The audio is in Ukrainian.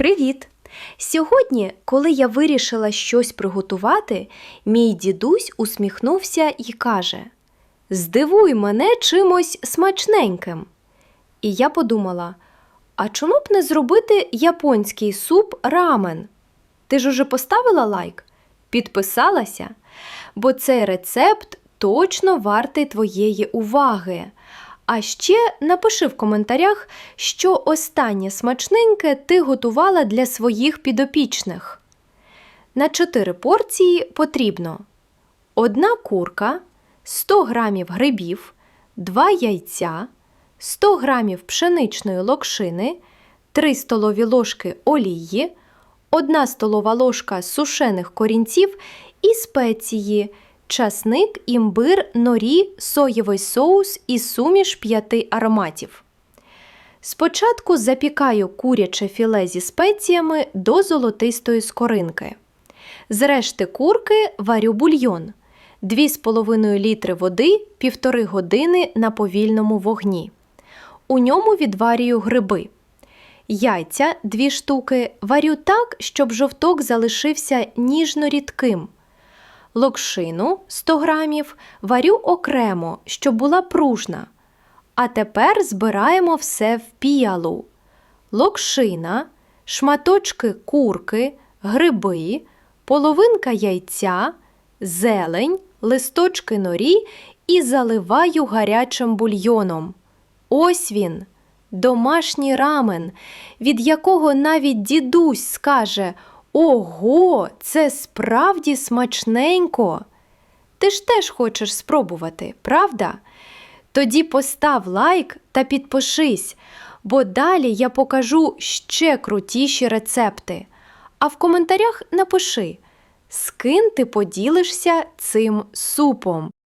Привіт! Сьогодні, коли я вирішила щось приготувати, мій дідусь усміхнувся і каже: Здивуй мене чимось смачненьким. І я подумала: а чому б не зробити японський суп рамен? Ти ж уже поставила лайк? Підписалася? Бо цей рецепт точно вартий твоєї уваги. А ще напиши в коментарях, що останнє смачненьке ти готувала для своїх підопічних. На 4 порції потрібно одна курка, 100 г грибів, 2 яйця, 100 г пшеничної локшини, 3 столові ложки олії, 1 столова ложка сушених корінців і спеції – часник, імбир, норі, соєвий соус і суміш п'яти ароматів. Спочатку запікаю куряче філе зі спеціями до золотистої скоринки. З решти курки варю бульйон 2,5 літри води 1,5 години на повільному вогні. У ньому відварюю гриби. Яйця 2 штуки варю так, щоб жовток залишився ніжно-рідким. Локшину 100 грамів варю окремо, щоб була пружна. А тепер збираємо все в піалу. Локшина, шматочки курки, гриби, половинка яйця, зелень, листочки норі і заливаю гарячим бульйоном. Ось він, домашній рамен, від якого навіть дідусь скаже Ого, це справді смачненько. Ти ж теж хочеш спробувати, правда? Тоді постав лайк та підпишись, бо далі я покажу ще крутіші рецепти. А в коментарях напиши, з ким ти поділишся цим супом.